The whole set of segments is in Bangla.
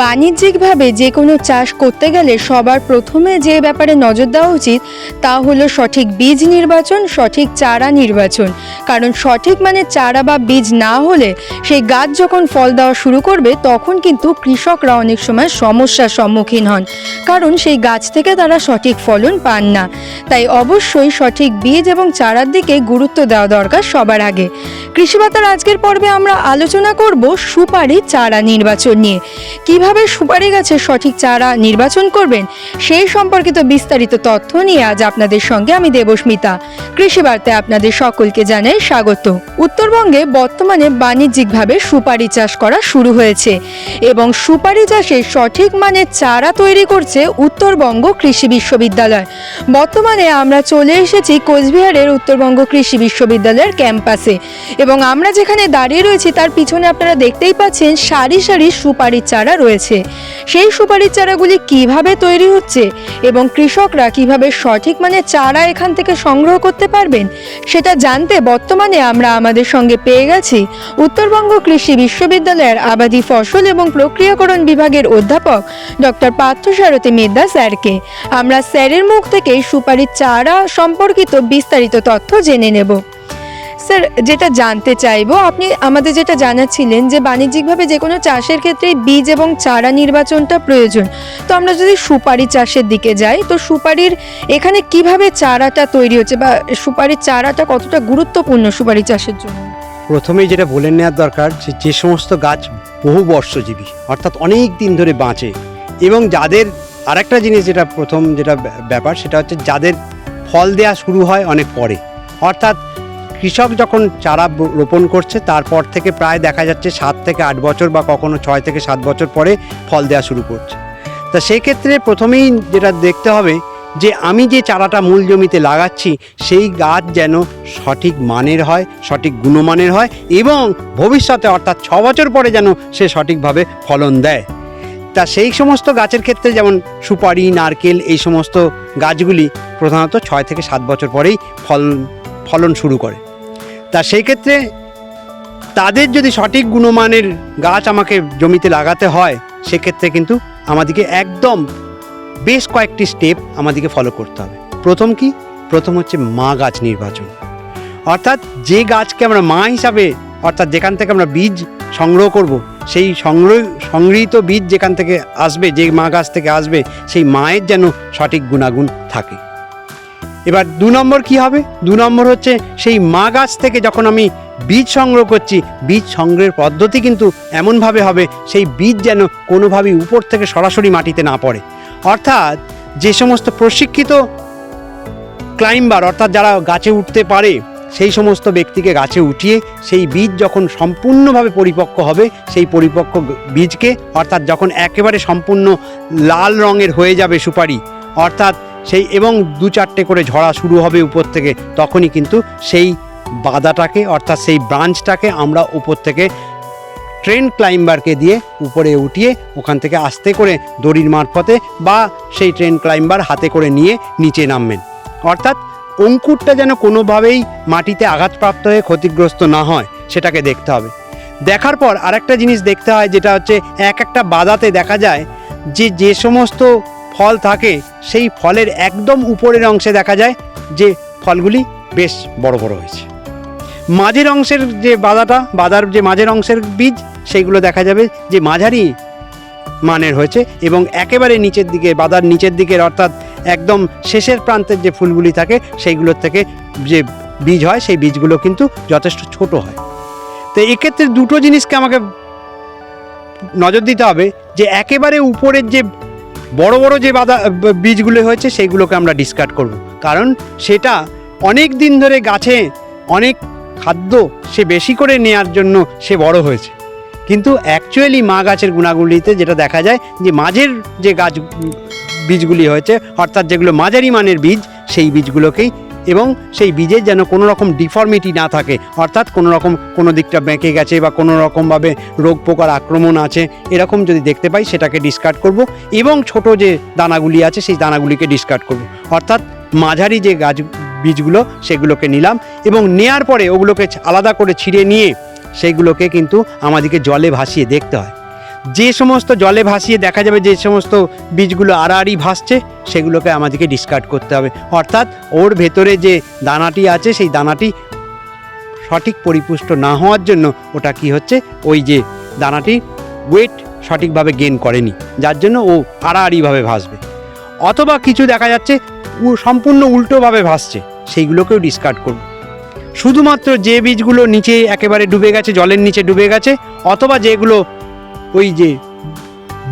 বাণিজ্যিকভাবে যে কোনো চাষ করতে গেলে সবার প্রথমে যে ব্যাপারে নজর দেওয়া উচিত, তা হলো সঠিক বীজ নির্বাচন, সঠিক চারা নির্বাচন। কারণ সঠিক মানে চারা বা বীজ না হলে সেই গাছ যখন ফল দেওয়া শুরু করবে, তখন কিন্তু কৃষকরা অনেক সময় সমস্যার সম্মুখীন হন। কারণ সেই গাছ থেকে তারা সঠিক ফলন পান না। তাই অবশ্যই সঠিক বীজ এবং চারার দিকে গুরুত্ব দেওয়া দরকার সবার আগে। কৃষিবাতার আজকের পর্বে আমরা আলোচনা করব সুপারি চারা নির্বাচন নিয়ে। কীভাবে সুপারি গাছের সঠিক চারা নির্বাচন করবেন, সেই সম্পর্কিত বিস্তারিত তথ্য নিয়ে আজ আপনাদের সঙ্গে আমি দেবস্মিতা। কৃষি বার্তায় আপনাদের সকলকে জানাই স্বাগত। উত্তরবঙ্গে বর্তমানে বাণিজ্যিকভাবে সুপারি চাষ করা শুরু হয়েছে এবং সুপারি চাষে সঠিক মানের চারা তৈরি করছে উত্তরবঙ্গ কৃষি বিশ্ববিদ্যালয়। বর্তমানে আমরা চলে এসেছি কোচবিহারের উত্তরবঙ্গ কৃষি বিশ্ববিদ্যালয়ের ক্যাম্পাসে এবং আমরা যেখানে দাঁড়িয়ে রয়েছি তার পিছনে আপনারা দেখতেই পাচ্ছেন সারি সারি সুপারির চারা রয়েছে। সেই সুপারির চারাগুলি কীভাবে তৈরি হচ্ছে এবং কৃষকরা কীভাবে সঠিক মানে চারা এখান থেকে সংগ্রহ করতে পারবেন, সেটা জানতে বর্তমানে আমরা আমাদের সঙ্গে পেয়ে গেছি উত্তরবঙ্গ কৃষি বিশ্ববিদ্যালয়ের আবাদি ফসল এবং প্রক্রিয়াকরণ বিভাগের অধ্যাপক ডক্টর পার্থসারথী মেদ্দা স্যারকে। আমরা স্যারের মুখ থেকেই সুপারির চারা সম্পর্কিত বিস্তারিত তথ্য জেনে নেব। স্যার, যেটা জানতে চাইব, আপনি আমাদের যেটা জানাচ্ছিলেন যে বাণিজ্যিকভাবে যে কোনো চাষের ক্ষেত্রে বীজ এবং চারা নির্বাচনটা প্রয়োজন। তো আমরা যদি সুপারি চাষের দিকে যাই, তো সুপারির এখানে কীভাবে চারাটা তৈরি হচ্ছে বা সুপারির চারাটা কতটা গুরুত্বপূর্ণ সুপারি চাষের জন্য? প্রথমেই যেটা বলে নেওয়ার দরকার যে যে সমস্ত গাছ বহু বর্ষজীবী, অর্থাৎ অনেক দিন ধরে বাঁচে এবং যাদের আরেকটা জিনিস যেটা প্রথম যেটা ব্যাপার সেটা হচ্ছে যাদের ফল দেয়া শুরু হয় অনেক পরে। অর্থাৎ কৃষক যখন চারা রোপণ করছে, তারপর থেকে প্রায় দেখা যাচ্ছে সাত থেকে আট বছর বা কখনো ছয় থেকে সাত বছর পরে ফল দেওয়া শুরু করছে। তা সেক্ষেত্রে প্রথমেই যেটা দেখতে হবে যে, আমি যে চারাটা মূল জমিতে লাগাচ্ছি, সেই গাছ যেন সঠিক মানের হয়, সঠিক গুণমানের হয় এবং ভবিষ্যতে অর্থাৎ ছ বছর পরে যেন সে সঠিকভাবে ফলন দেয়। তা সেই সমস্ত গাছের ক্ষেত্রে যেমন সুপারি, নারকেল এই সমস্ত গাছগুলি প্রধানত ছয় থেকে সাত বছর পরেই ফল, ফলন শুরু করে। তা সেই ক্ষেত্রে তাদের যদি সঠিক গুণমানের গাছ আমাকে জমিতে লাগাতে হয়, সেক্ষেত্রে কিন্তু আমাদেরকে একদম বেশ কয়েকটি স্টেপ আমাদেরকে ফলো করতে হবে। প্রথম কি? প্রথম হচ্ছে মা গাছ নির্বাচন। অর্থাৎ যে গাছকে আমরা মা হিসাবে, অর্থাৎ যেখান থেকে আমরা বীজ সংগ্রহ করব, সেই সংগ্রহ, সংগৃহীত বীজ যেখান থেকে আসবে, যে মা গাছ থেকে আসবে, সেই মায়ের যেন সঠিক গুণাগুণ থাকে। এবার দু নম্বর কি হবে? দু নম্বর হচ্ছে সেই মা গাছ থেকে যখন আমি বীজ সংগ্রহ করছি, বীজ সংগ্রহের পদ্ধতি কিন্তু এমনভাবে হবে, সেই বীজ যেন কোনোভাবেই উপর থেকে সরাসরি মাটিতে না পড়ে। অর্থাৎ যে সমস্ত প্রশিক্ষিত ক্লাইম্বার অর্থাৎ যারা গাছে উঠতে পারে, সেই সমস্ত ব্যক্তিকে গাছে উঠিয়ে সেই বীজ যখন সম্পূর্ণভাবে পরিপক্ক হবে, সেই পরিপক্ক বীজকে, অর্থাৎ যখন একেবারে সম্পূর্ণ লাল রঙের হয়ে যাবে সুপারি, অর্থাৎ সেই এবং দু চারটে করে ঝরা শুরু হবে উপর থেকে, তখনই কিন্তু সেই বাদাটাকে অর্থাৎ সেই ব্রাঞ্চটাকে আমরা উপর থেকে ট্রেন ক্লাইম্বারকে দিয়ে উপরে উঠিয়ে ওখান থেকে আস্তে করে দড়ির মারফতে বা সেই ট্রেন ক্লাইম্বার হাতে করে নিয়ে নিচে নামবেন। অর্থাৎ অঙ্কুরটা যেন কোনোভাবেই মাটিতে আঘাতপ্রাপ্ত হয়ে ক্ষতিগ্রস্ত না হয়, সেটাকে দেখতে হবে। দেখার পর আরেকটা জিনিস দেখতে হয়, যেটা হচ্ছে এক একটা বাদাতে দেখা যায় যে যে সমস্ত ফল থাকে, সেই ফলের একদম উপরের অংশে দেখা যায় যে ফলগুলি বেশ বড় বড় হয়েছে। মাঝের অংশের যে বাদাটা, বাদার যে মাঝের অংশের বীজ, সেইগুলো দেখা যাবে যে মাঝারি মানের হয়েছে এবং একেবারে নিচের দিকে, বাদার নিচের দিকের অর্থাৎ একদম শেষের প্রান্তের যে ফুলগুলি থাকে, সেইগুলোর থেকে যে বীজ হয়, সেই বীজগুলো কিন্তু যথেষ্ট ছোট হয়। তো এক্ষেত্রে দুটো জিনিসকে আমাকে নজর দিতে হবে যে একেবারে উপরের যে বড় বড় যে বাদা বীজগুলো হয়েছে, সেইগুলোকে আমরা ডিসকার্ড করব। কারণ সেটা অনেক দিন ধরে গাছে অনেক খাদ্য সে বেশি করে নেয়ার জন্য সে বড় হয়েছে। কিন্তু অ্যাকচুয়ালি মা গাছের গুণাগুলিতে যেটা দেখা যায় যে মাঝের যে গাছ বীজগুলি হয়েছে, অর্থাৎ যেগুলো মাঝারি মানের বীজ, সেই বীজগুলোকেই এবং সেই বীজের যেন কোনো রকম ডিফর্মিটি না থাকে, অর্থাৎ কোনো রকম কোনো দিকটা বেঁকে গেছে বা কোনো রকমভাবে রোগ পোকার আক্রমণ আছে, এরকম যদি দেখতে পাই সেটাকে ডিসকার্ড করব এবং ছোট যে দানাগুলি আছে সেই দানাগুলিকে ডিসকার্ড করব। অর্থাৎ মাঝারি যে গাছ বীজগুলো সেগুলোকে নিলাম এবং নেয়ার পরে ওগুলোকে আলাদা করে ছিঁড়ে নিয়ে সেইগুলোকে কিন্তু আমাদেরকে জলে ভাসিয়ে দেখতে হয়। যে সমস্ত জলে ভাসিয়ে দেখা যাবে, যে সমস্ত বীজগুলো আড়াআড়ি ভাসছে, সেগুলোকে আমাদেরকে ডিসকার্ড করতে হবে। অর্থাৎ ওর ভেতরে যে দানাটি আছে, সেই দানাটি সঠিক পরিপুষ্ট না হওয়ার জন্য ওটা কি হচ্ছে? ওই যে দানাটি ওয়েট সঠিকভাবে গেন করেনি, যার জন্য ও আড়াআড়িভাবে ভাসবে। অথবা কিছু দেখা যাচ্ছে ও সম্পূর্ণ উল্টোভাবে ভাসছে, সেইগুলোকেও ডিসকার্ড করব। শুধুমাত্র যে বীজগুলো নিচে একেবারে ডুবে গেছে, জলের নিচে ডুবে গেছে, অথবা যেগুলো ওই যে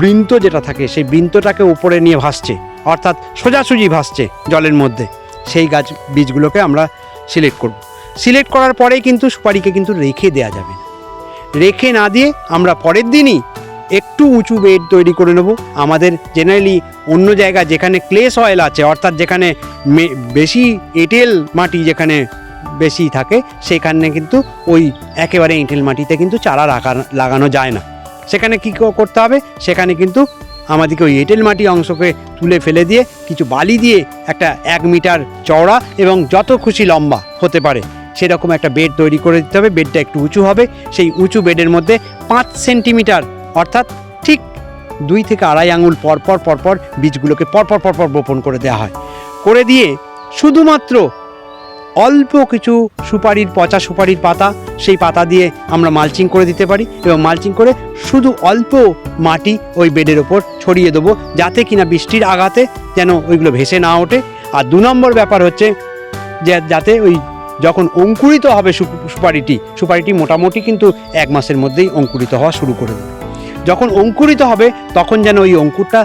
বৃন্ত যেটা থাকে, সেই বৃন্তটাকে উপরে নিয়ে ভাসছে, অর্থাৎ সোজাসুজি ভাসছে জলের মধ্যে। সেই গাছ বীজগুলোকে আমরা সিলেক্ট করব। সিলেক্ট করার পরেই কিন্তু সুপারিকে কিন্তু রেখে দেওয়া যাবে না। রেখে না দিয়ে আমরা পরের দিনই একটু উঁচু বেড তৈরি করে নেব। আমাদের জেনারেলি অন্য জায়গা যেখানে ক্লে সয়েল আছে, অর্থাৎ যেখানে বেশি এঁটেল মাটি যেখানে বেশি থাকে, সেখানে কিন্তু ওই একেবারে এঁটেল মাটিতে কিন্তু চারা রাখা, লাগানো যায় না। সেখানে কী করতে হবে? সেখানে কিন্তু আমাদেরকে ওই এঁটেল মাটি অংশকে তুলে ফেলে দিয়ে কিছু বালি দিয়ে একটা এক মিটার চওড়া এবং যত খুশি লম্বা হতে পারে, সেরকম একটা বেড তৈরি করে দিতে হবে। বেডটা একটু উঁচু হবে। সেই উঁচু বেডের মধ্যে পাঁচ সেন্টিমিটার, অর্থাৎ ঠিক দুই থেকে আড়াই আঙুল পরপর পরপর বীজগুলোকে পরপর পরপর বপন করে দেওয়া হয়। করে দিয়ে শুধুমাত্র অল্প কিছু সুপারির পচা সুপারির পাতা, সেই পাতা দিয়ে আমরা মালচিং করে দিতে পারি এবং মালচিং করে শুধু অল্প মাটি ওই বেডের ওপর ছড়িয়ে দেবো যাতে কিনা বৃষ্টির আঘাতে যেন ওইগুলো ভেসে না ওঠে। আর দু নম্বর ব্যাপার হচ্ছে যে যাতে ওই যখন অঙ্কুরিত হবে সুপারিটি সুপারিটি মোটামুটি কিন্তু এক মাসের মধ্যেই অঙ্কুরিত হওয়া শুরু করে দেবে। যখন অঙ্কুরিত হবে তখন যেন ওই অঙ্কুরটা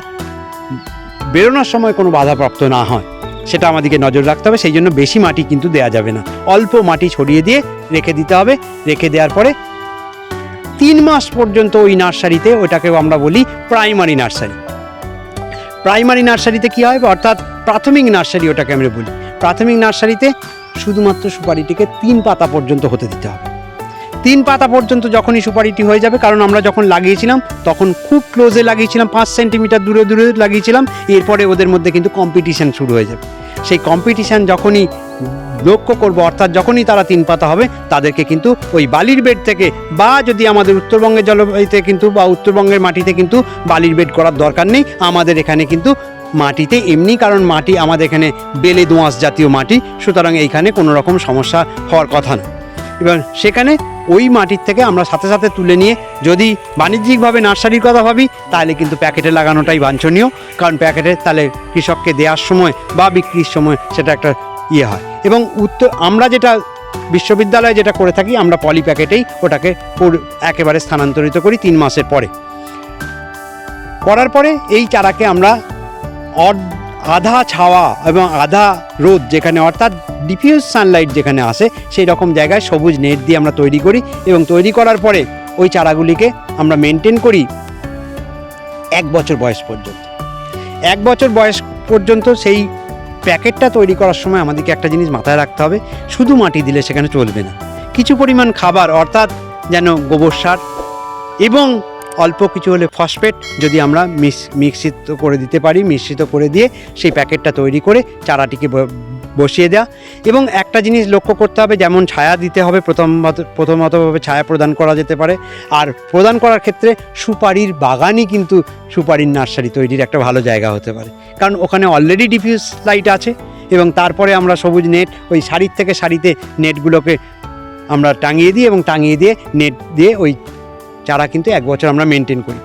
বেরোনোর সময় কোনো বাধাপ্রাপ্ত না হয়। সেটা আমাদেরকে নজর রাখতে হবে, সেই জন্য বেশি মাটি কিন্তু দেয়া যাবে না। অল্প মাটি ছড়িয়ে দিয়ে রেখে দিতে হবে। রেখে দেওয়ার পরে তিন মাস পর্যন্ত ওই নার্সারিতে ওটাকেও আমরা বলি প্রাইমারি নার্সারি। প্রাইমারি নার্সারিতে কী হয়? অর্থাৎ প্রাথমিক নার্সারি ওটাকে আমরা বলি। প্রাথমিক নার্সারিতে শুধুমাত্র সুপারিটিকে তিন পাতা পর্যন্ত হতে দিতে হবে। তিন পাতা পর্যন্ত যখনই সুপারিটি হয়ে যাবে, কারণ আমরা যখন লাগিয়েছিলাম, তখন খুব ক্লোজে লাগিয়েছিলাম, পাঁচ সেন্টিমিটার দূরে দূরে লাগিয়েছিলাম, এরপরে ওদের মধ্যে কিন্তু কম্পিটিশান শুরু হয়ে যাবে। সেই কম্পিটিশান যখনই লক্ষ্য করব, অর্থাৎ যখনই তারা তিন পাতা হবে, তাদেরকে কিন্তু ওই বালির বেড থেকে বা যদি আমাদের উত্তরবঙ্গের জলবায়ুতে কিন্তু বা উত্তরবঙ্গের মাটিতে কিন্তু বালির বেড করার দরকার নেই, আমাদের এখানে কিন্তু মাটিতে এমনি, কারণ মাটি আমাদের এখানে বেলে দোঁয়াশ জাতীয় মাটি, সুতরাং এইখানে কোনো রকম সমস্যা হওয়ার কথা না। এবার সেখানে ওই মাটির থেকে আমরা সাথে সাথে তুলে নিয়ে যদি বাণিজ্যিকভাবে নার্সারির কথা ভাবি, তাহলে কিন্তু প্যাকেটে লাগানোটাই বাঞ্ছনীয়। কারণ প্যাকেটে তাহলে কৃষককে দেওয়ার সময় বা বিক্রির সময় সেটা একটা ইয়ে হয়। এবং উত্তর, আমরা যেটা বিশ্ববিদ্যালয়ে যেটা করে থাকি, আমরা পলি প্যাকেটেই ওটাকে একেবারে স্থানান্তরিত করি তিন মাসের পরে। করার পরে এই চারাকে আমরা অর্ধ- আধা ছাওয়া এবং আধা রোদ যেখানে, অর্থাৎ ডিফিউজ সানলাইট যেখানে আসে, সেই রকম জায়গায় সবুজ নেট দিয়ে আমরা তৈরি করি এবং তৈরি করার পরে ওই চারাগুলিকে আমরা মেনটেন করি এক বছর বয়স পর্যন্ত। এক বছর বয়স পর্যন্ত সেই প্যাকেটটা তৈরি করার সময় আমাদেরকে একটা জিনিস মাথায় রাখতে হবে, শুধু মাটি দিলে সেখানে চলবে না। কিছু পরিমাণ খাবার, অর্থাৎ যেন গোবর সার এবং অল্প কিছু হলে ফসফেট যদি আমরা মিস মিশ্রিত করে দিতে পারি, মিশ্রিত করে দিয়ে সেই প্যাকেটটা তৈরি করে চারাটিকে বসিয়ে দেওয়া এবং একটা জিনিস লক্ষ্য করতে হবে, যেমন ছায়া দিতে হবে, প্রথমত, প্রথমতভাবে ছায়া প্রদান করা যেতে পারে। আর প্রদান করার ক্ষেত্রে সুপারির বাগানই কিন্তু সুপারির নার্সারি তৈরির একটা ভালো জায়গা হতে পারে। কারণ ওখানে অলরেডি ডিফিউজ লাইট আছে এবং তারপরে আমরা সবুজ নেট ওই শাড়ির থেকে শাড়িতে নেটগুলোকে আমরা টাঙিয়ে দিই এবং টাঙিয়ে দিয়ে নেট দিয়ে ওই চারা কিন্তু এক বছর আমরা মেনটেন করি।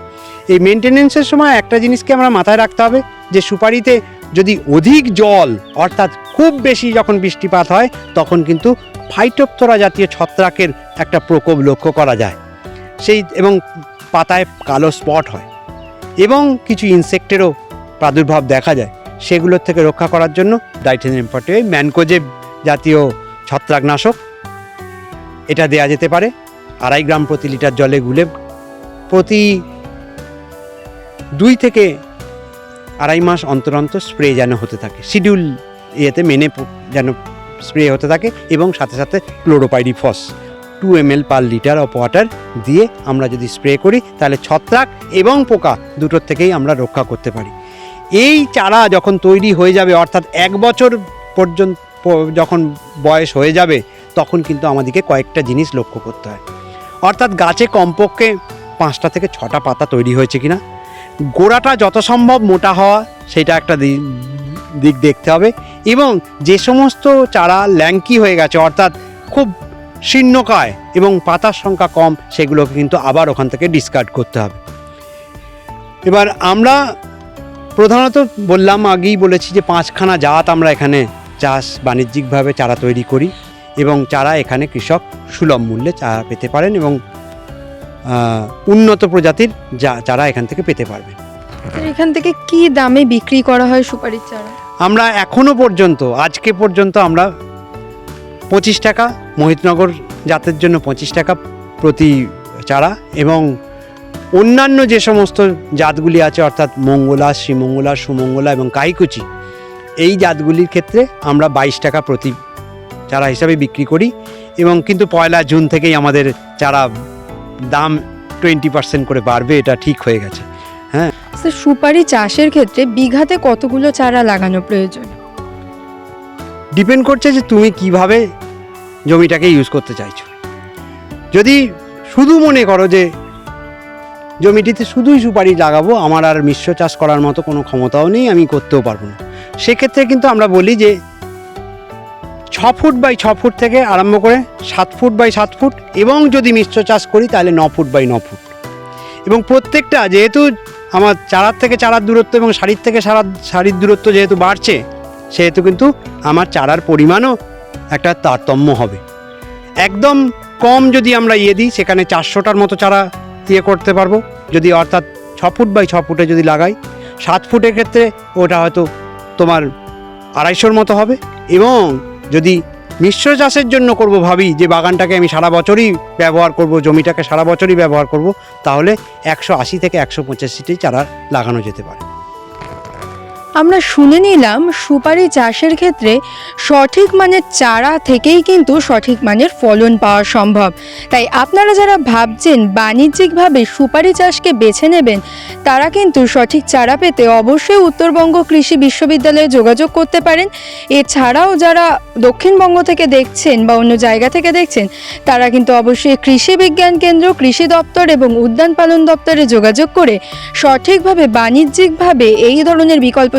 এই মেনটেনেন্সের সময় একটা জিনিসকে আমরা মাথায় রাখতে হবে যে সুপারিতে যদি অধিক জল, অর্থাৎ খুব বেশি যখন বৃষ্টিপাত হয়, তখন কিন্তু ফাইটোপথরা জাতীয় ছত্রাকের একটা প্রকোপ লক্ষ্য করা যায়। সেই এবং পাতায় কালো স্পট হয় এবং কিছু ইনসেক্টেরও প্রাদুর্ভাব দেখা যায়। সেগুলোর থেকে রক্ষা করার জন্য ডাইটেন এম্পটে ম্যানকোজেব জাতীয় ছত্রাকনাশক এটা দেয়া যেতে পারে। আড়াই গ্রাম প্রতি লিটার জলে গুলে প্রতি দুই থেকে আড়াই মাস অন্তর অন্তর স্প্রে যেন হতে থাকে। শিডিউল ইয়েতে মেনে যেন স্প্রে হতে থাকে এবং সাথে সাথে chlorpyrifos two M L per litre of water দিয়ে আমরা যদি স্প্রে করি, তাহলে ছত্রাক এবং পোকা দুটোর থেকেই আমরা রক্ষা করতে পারি। এই চারা যখন তৈরি হয়ে যাবে, অর্থাৎ এক বছর পর্যন্ত, যখন বয়স হয়ে যাবে, তখন কিন্তু আমাদেরকে কয়েকটা জিনিস লক্ষ্য করতে হয়। অর্থাৎ গাছে কমপক্ষে পাঁচটা থেকে ছটা পাতা তৈরি হয়েছে কিনা। গোড়াটা যত সম্ভব মোটা হওয়া, সেটা একটা দিক দেখতে হবে এবং যে সমস্ত চারা ল্যাঙ্কি হয়ে গেছে, অর্থাৎ খুব শীর্ণকায় এবং পাতার সংখ্যা কম, সেগুলোকে কিন্তু আবার ওখান থেকে ডিসকার্ড করতে হবে। এবার আমরা প্রধানত বললাম আগেই বলেছি যে পাঁচখানা জাত আমরা এখানে চাষ বাণিজ্যিকভাবে চারা তৈরি করি। এবং চারা এখানে কৃষক সুলভ মূল্যে চারা পেতে পারেন এবং উন্নত প্রজাতির যা চারা এখান থেকে পেতে পারবেন। এখান থেকে কি দামে বিক্রি করা হয় সুপারির চারা? আমরা এখনও পর্যন্ত আজকে পর্যন্ত আমরা পঁচিশ টাকা মোহিতনগর জাতের জন্য পঁচিশ টাকা প্রতি চারা এবং অন্যান্য যে সমস্ত জাতগুলি আছে অর্থাৎ মঙ্গলা শ্রীমঙ্গলা সুমঙ্গলা এবং কাইকুচি এই জাতগুলির ক্ষেত্রে আমরা বাইশ টাকা প্রতি চারা হিসাবে বিক্রি করি এবং কিন্তু পয়লা জুন থেকেই আমাদের চারা দাম টোয়েন্টি পার্সেন্ট করে বাড়বে এটা ঠিক হয়ে গেছে। তো সুপারি চাষের ক্ষেত্রে বিঘাতে কতগুলো চারা লাগানো প্রয়োজন? ডিপেন্ড করছে যে তুমি কীভাবে জমিটাকে ইউজ করতে চাইছো। যদি শুধু মনে করো যে জমিটিতে শুধুই সুপারি লাগাবো আমার আর মিশ্র চাষ করার মতো কোনো ক্ষমতাও নেই আমি করতেও পারব না। সেক্ষেত্রে কিন্তু আমরা বলি যে ছ ফুট বাই ছ ফুট থেকে আরম্ভ করে সাত ফুট বাই সাত ফুট এবং যদি মিশ্র চাষ করি তাহলে ন ফুট বাই ন ফুট। এবং প্রত্যেকটা যেহেতু আমার চারার থেকে চারার দূরত্ব এবং শাড়ির থেকে সারার শাড়ির দূরত্ব যেহেতু বাড়ছে, সেহেতু কিন্তু আমার চারার পরিমাণও একটা তারতম্য হবে। একদম কম যদি আমরা ইয়ে দিই, সেখানে চারশোটার মতো চারা ইয়ে করতে পারব। যদি অর্থাৎ ছ ফুট বাই ছ ফুটে যদি লাগাই, সাত ফুটের ক্ষেত্রে ওটা হয়তো তোমার আড়াইশোর মতো হবে এবং যদি মিশ্র চাষের জন্য করব ভাবি, যে বাগানটাকে আমি সারা বছরই ব্যবহার করব, জমিটাকে সারা বছরই ব্যবহার করব, তাহলে একশো আশি থেকে একশো পঁচাশিটি চারা লাগানো যেতে পারে। আমরা শুনে নিলাম সুপারি চাষের ক্ষেত্রে সঠিক মানের চারা থেকেই কিন্তু সঠিক মানের ফলন পাওয়া সম্ভব। তাই আপনারা যারা ভাবছেন বাণিজ্যিকভাবে সুপারি চাষকে বেছে নেবেন, তারা কিন্তু সঠিক চারা পেতে অবশ্যই উত্তরবঙ্গ কৃষি বিশ্ববিদ্যালয়ে যোগাযোগ করতে পারেন। এছাড়াও যারা দক্ষিণবঙ্গ থেকে দেখছেন বা অন্য জায়গা থেকে দেখছেন, তারা কিন্তু অবশ্যই কৃষি বিজ্ঞান কেন্দ্র, কৃষি দপ্তর এবং উদ্যান পালন দপ্তরে যোগাযোগ করে সঠিকভাবে, বাণিজ্যিকভাবে এই ধরনের বিকল্প